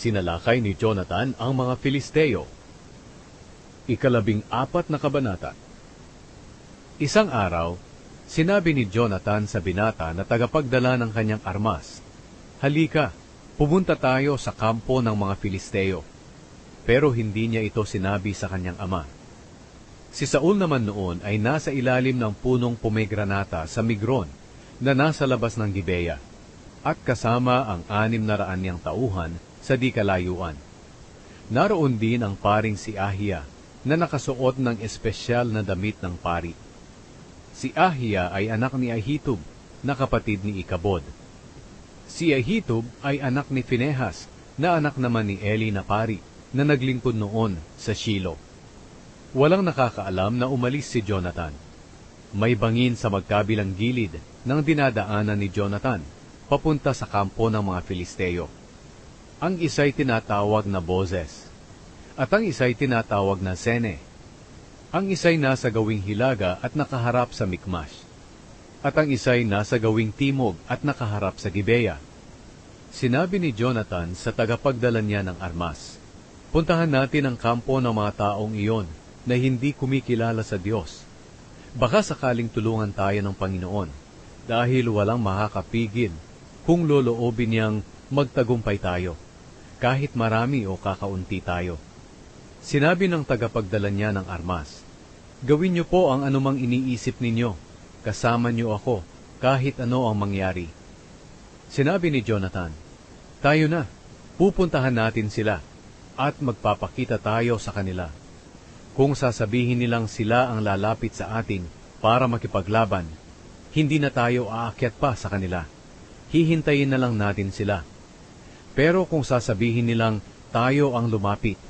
Sinalakay ni Jonathan ang mga Filisteo. Ikalabing apat na kabanata. Isang araw, sinabi ni Jonathan sa binata na tagapagdala ng kanyang armas, Halika, pumunta tayo sa kampo ng mga Filisteo. Pero hindi niya ito sinabi sa kanyang ama. Si Saul naman noon ay nasa ilalim ng punong pomegranata sa Migron na nasa labas ng Gibeya at kasama ang anim na raan niyang tauhan sa di kalayuan. Naroon din ang paring si Ahia na nakasuot ng espesyal na damit ng pari. Si Ahia ay anak ni Ahitub na kapatid ni Ikabod. Si Ahitub ay anak ni Finehas na anak naman ni Eli na pari na naglingkod noon sa Shiloh. Walang nakakaalam na umalis si Jonathan. May bangin sa magkabilang gilid ng dinadaanan ni Jonathan papunta sa kampo ng mga Filisteo. Ang isa'y tinatawag na Boses, at ang isa'y tinatawag na Sene. Ang isa'y nasa gawing hilaga at nakaharap sa Mikmash, at ang isa'y nasa gawing timog at nakaharap sa Gibeya. Sinabi ni Jonathan sa tagapagdala niya ng armas, Puntahan natin ang kampo ng mga taong iyon na hindi kumikilala sa Diyos. Baka sakaling tulungan tayo ng Panginoon dahil walang makakapigil kung loloobin niyang magtagumpay tayo, kahit marami o kakaunti tayo. Sinabi ng tagapagdala niya ng armas, Gawin niyo po ang anumang iniisip ninyo, kasama niyo ako, kahit ano ang mangyari. Sinabi ni Jonathan, Tayo na, pupuntahan natin sila, at magpapakita tayo sa kanila. Kung sasabihin nilang sila ang lalapit sa atin para makipaglaban, hindi na tayo aakyat pa sa kanila. Hihintayin na lang natin sila. Pero kung sasabihin nilang tayo ang lumapit,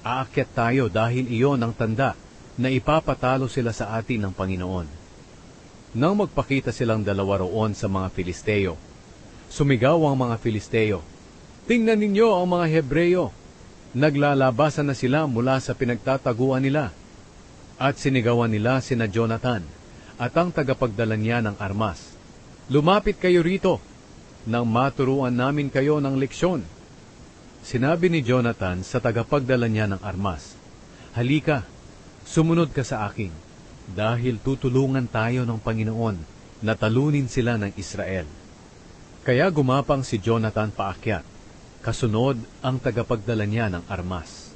aakyat tayo dahil iyon ang tanda na ipapatalo sila sa atin ng Panginoon. Nang magpakita silang dalawa roon sa mga Filisteo, sumigaw ang mga Filisteo, Tingnan ninyo ang mga Hebreyo, naglalabasan na sila mula sa pinagtataguan nila. At sinigawan nila sina Jonathan at ang tagapagdala niya ng armas. Lumapit kayo rito, nang maturuan namin kayo ng leksyon. Sinabi ni Jonathan sa tagapagdala niya ng armas, Halika, sumunod ka sa akin, dahil tutulungan tayo ng Panginoon na talunin sila ng Israel. Kaya gumapang si Jonathan paakyat, kasunod ang tagapagdala niya ng armas.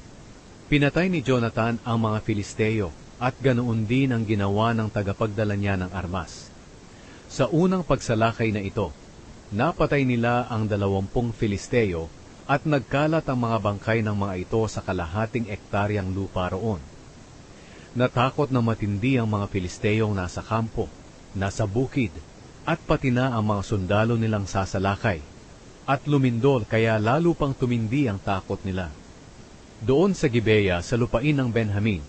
Pinatay ni Jonathan ang mga Filisteo at ganoon din ang ginawa ng tagapagdala niya ng armas. Sa unang pagsalakay na ito, napatay nila ang dalawampung Filisteo at nagkalat ang mga bangkay ng mga ito sa kalahating ektaryang lupa roon. Natakot na matindi ang mga Filisteyong nasa kampo, nasa bukid, at pati na ang mga sundalo nilang sasalakay, at lumindol kaya lalo pang tumindi ang takot nila. Doon sa Gibeya, sa lupain ng Benjamin,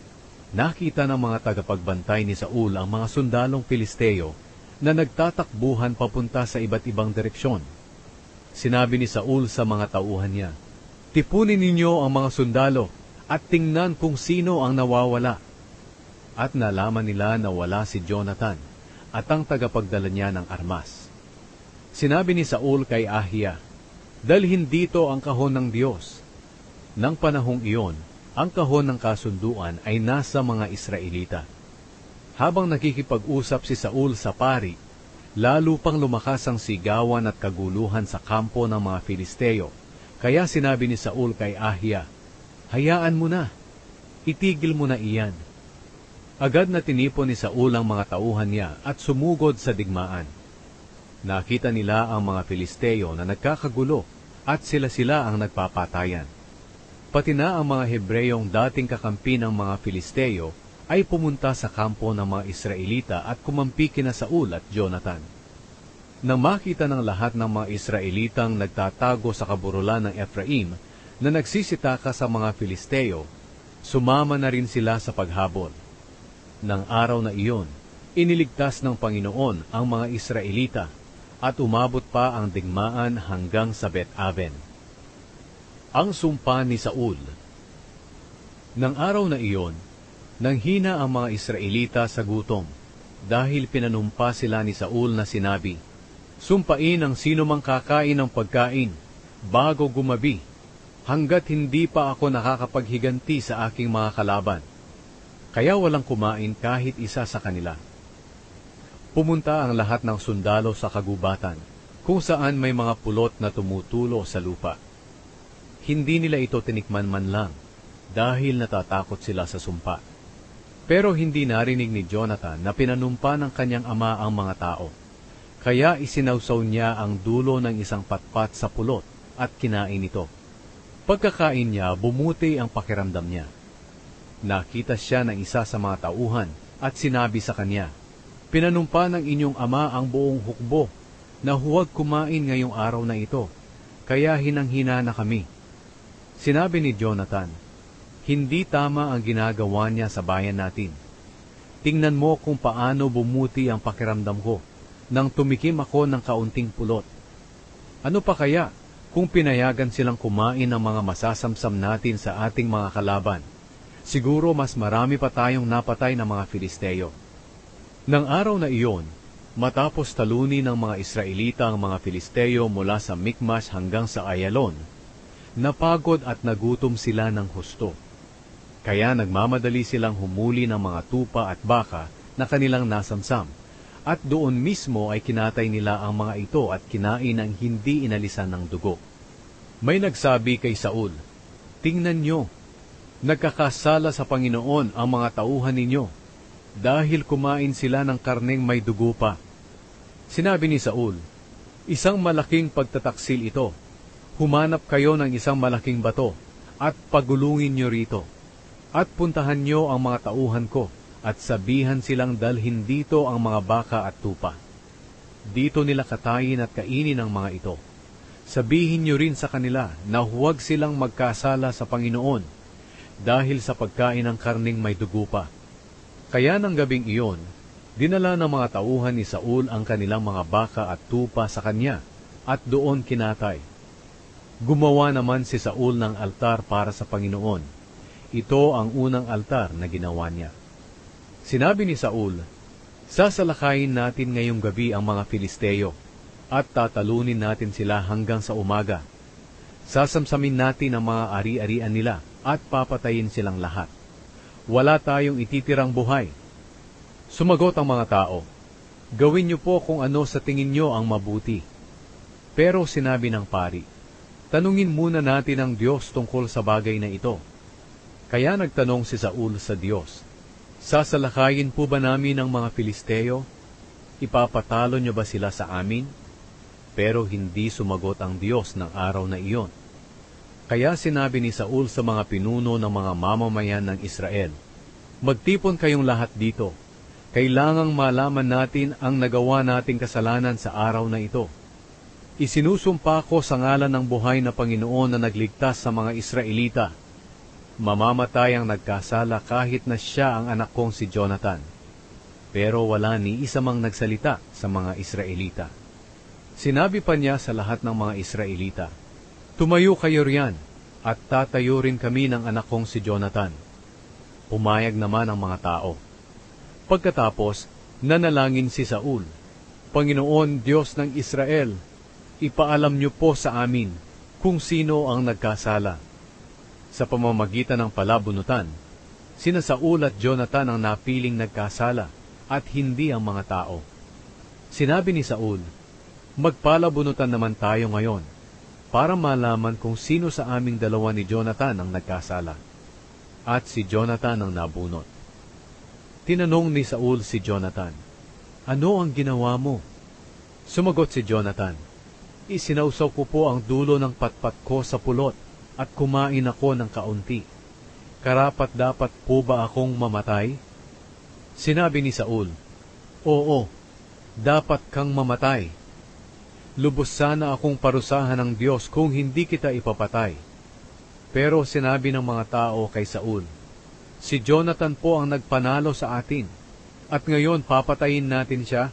nakita ng mga tagapagbantay ni Saul ang mga sundalong Filisteo na nagtatakbuhan papunta sa iba't ibang direksyon. Sinabi ni Saul sa mga tauhan niya, Tipunin ninyo ang mga sundalo at tingnan kung sino ang nawawala. At nalaman nila na wala si Jonathan at ang tagapagdala niya ng armas. Sinabi ni Saul kay Ahia, Dalhin dito ang kahon ng Diyos. Nang panahong iyon, ang kahon ng kasunduan ay nasa mga Israelita. Habang nakikipag-usap si Saul sa pari, lalo pang lumakas ang sigawan at kaguluhan sa kampo ng mga Filisteo. Kaya sinabi ni Saul kay Ahia, Hayaan mo na, itigil mo na iyan. Agad na tinipon ni Saul ang mga tauhan niya at sumugod sa digmaan. Nakita nila ang mga Filisteo na nagkakagulo at sila-sila ang nagpapatayan. Pati na ang mga Hebreyong dating kakampi ng mga Filisteo ay pumunta sa kampo ng mga Israelita at kumampi kina Saul at Jonathan. Nang makita ng lahat ng mga Israelitang nagtatago sa kaburulan ng Ephraim na nagsisitaka sa mga Filisteo, sumama na rin sila sa paghabol. Nang araw na iyon, iniligtas ng Panginoon ang mga Israelita at umabot pa ang digmaan hanggang sa Bet-Aven. Ang sumpa ni Saul Nang araw na iyon, nanghina ang mga Israelita sa gutom dahil pinanumpa sila ni Saul na sinabi, Sumpain ang sino mang kakain ng pagkain bago gumabi hanggat hindi pa ako nakakapaghiganti sa aking mga kalaban. Kaya walang kumain kahit isa sa kanila. Pumunta ang lahat ng sundalo sa kagubatan, kung saan may mga pulot na tumutulo sa lupa. Hindi nila ito tinikman man lang, dahil natatakot sila sa sumpa. Pero hindi narinig ni Jonathan na pinanumpa ng kanyang ama ang mga tao. Kaya isinawsaw niya ang dulo ng isang patpat sa pulot at kinain ito. Pagkakain niya, bumuti ang pakiramdam niya. Nakita siya ng isa sa mga tauhan at sinabi sa kanya, Pinanumpa ng inyong ama ang buong hukbo na huwag kumain ngayong araw na ito, kaya hinanghina na kami. Sinabi ni Jonathan, Hindi tama ang ginagawa niya sa bayan natin. Tingnan mo kung paano bumuti ang pakiramdam ko nang tumikim ako ng kaunting pulot. Ano pa kaya kung pinayagan silang kumain ng mga masasamsam natin sa ating mga kalaban? Siguro mas marami pa tayong napatay ng mga Filisteo. Nang araw na iyon, matapos talunin ng mga Israelita ang mga Filisteo mula sa Mikmas hanggang sa Ayalon, napagod at nagutom sila ng husto. Kaya nagmamadali silang humuli ng mga tupa at baka na kanilang nasamsam, at doon mismo ay kinatay nila ang mga ito at kinain ang hindi inalisan ng dugo. May nagsabi kay Saul, Tingnan nyo, nagkakasala sa Panginoon ang mga tauhan ninyo, dahil kumain sila ng karneng may dugo pa. Sinabi ni Saul, Isang malaking pagtataksil ito. Humanap kayo ng isang malaking bato, at pagulungin nyo rito. At puntahan nyo ang mga tauhan ko, at sabihan silang dalhin dito ang mga baka at tupa. Dito nila katayin at kainin ang mga ito. Sabihin nyo rin sa kanila na huwag silang magkasala sa Panginoon dahil sa pagkain ng karning may dugo pa. Kaya ng gabing iyon, dinala ng mga tauhan ni Saul ang kanilang mga baka at tupa sa kanya at doon kinatay. Gumawa naman si Saul ng altar para sa Panginoon. Ito ang unang altar na ginawa niya. Sinabi ni Saul, Sasalakayin natin ngayong gabi ang mga Filisteo at tatalunin natin sila hanggang sa umaga. Sasamsamin natin ang mga ari-arian nila at papatayin silang lahat. Wala tayong ititirang buhay. Sumagot ang mga tao, Gawin niyo po kung ano sa tingin niyo ang mabuti. Pero sinabi ng pari, Tanungin muna natin ang Diyos tungkol sa bagay na ito. Kaya nagtanong si Saul sa Diyos, Sasalakayin po ba namin ang mga Filisteo? Ipapatalo niyo ba sila sa amin? Pero hindi sumagot ang Diyos ng araw na iyon. Kaya sinabi ni Saul sa mga pinuno ng mga mamamayan ng Israel, Magtipon kayong lahat dito. Kailangang malaman natin ang nagawa nating kasalanan sa araw na ito. Isinusumpa ko sa ngalan ng buhay na Panginoon na nagligtas sa mga Israelita Mamamatay ang nagkasala kahit na siya ang anak kong si Jonathan. Pero wala ni isa mang nagsalita sa mga Israelita. Sinabi pa niya sa lahat ng mga Israelita, Tumayo kayo riyan, at tatayo rin kami ng anak kong si Jonathan. Pumayag naman ang mga tao. Pagkatapos, nanalangin si Saul, Panginoon Diyos ng Israel, ipaalam niyo po sa amin kung sino ang nagkasala sa pamamagitan ng palabunutan, sina at Jonathan ang napiling nagkasala at hindi ang mga tao. Sinabi ni Saul, Magpalabunutan naman tayo ngayon para malaman kung sino sa aming dalawa ni Jonathan ang nagkasala. At si Jonathan ang nabunot. Tinanong ni Saul si Jonathan, Ano ang ginawa mo? Sumagot si Jonathan, Isinausaw ko po ang dulo ng patpat ko sa pulot at kumain ako ng kaunti. Karapat dapat po ba akong mamatay? Sinabi ni Saul, Oo, dapat kang mamatay. Lubos sana akong parusahan ng Diyos kung hindi kita ipapatay. Pero sinabi ng mga tao kay Saul, Si Jonathan po ang nagpanalo sa atin, at ngayon papatayin natin siya?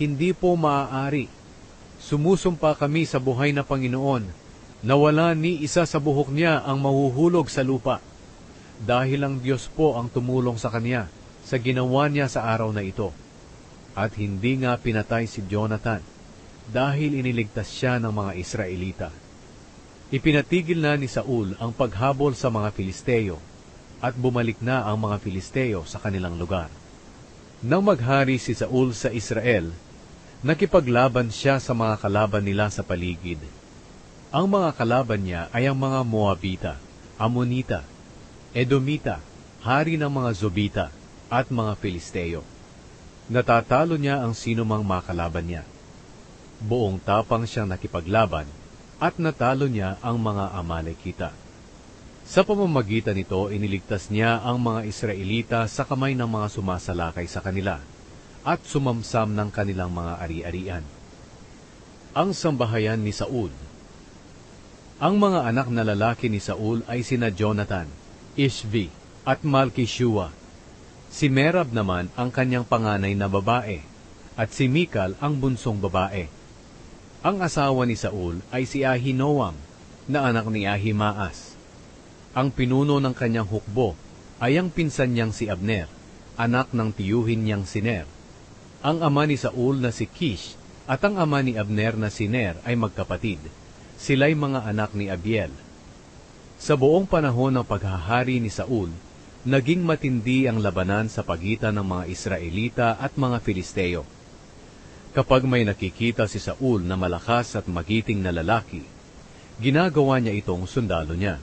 Hindi po maaari. Sumusumpa kami sa buhay na Panginoon na wala ni isa sa buhok niya ang mahuhulog sa lupa. Dahil ang Diyos po ang tumulong sa kanya sa ginawa niya sa araw na ito. At hindi nga pinatay si Jonathan dahil iniligtas siya ng mga Israelita. Ipinatigil na ni Saul ang paghabol sa mga Filisteo at bumalik na ang mga Filisteo sa kanilang lugar. Nang maghari si Saul sa Israel, nakipaglaban siya sa mga kalaban nila sa paligid. Ang mga kalaban niya ay ang mga Moabita, Amonita, Edomita, hari ng mga Zobita, at mga Filisteo. Natatalo niya ang sinumang makalaban niya. Buong tapang siyang nakipaglaban at natalo niya ang mga Amalekita. Sa pamamagitan nito, iniligtas niya ang mga Israelita sa kamay ng mga sumasalakay sa kanila at sumamsam ng kanilang mga ari-arian. Ang sambahayan ni Saul Ang mga anak na lalaki ni Saul ay sina Jonathan, Ishvi, at Malkishua. Si Merab naman ang kanyang panganay na babae, at si Mikal ang bunsong babae. Ang asawa ni Saul ay si Ahinoam, na anak ni Ahimaas. Ang pinuno ng kanyang hukbo ay ang pinsan niyang si Abner, anak ng tiyuhin niyang si Ner. Ang ama ni Saul na si Kish at ang ama ni Abner na si Ner ay magkapatid. Sila'y mga anak ni Abiel. Sa buong panahon ng paghahari ni Saul, naging matindi ang labanan sa pagitan ng mga Israelita at mga Filisteo. Kapag may nakikita si Saul na malakas at magiting na lalaki, ginagawa niya itong sundalo niya.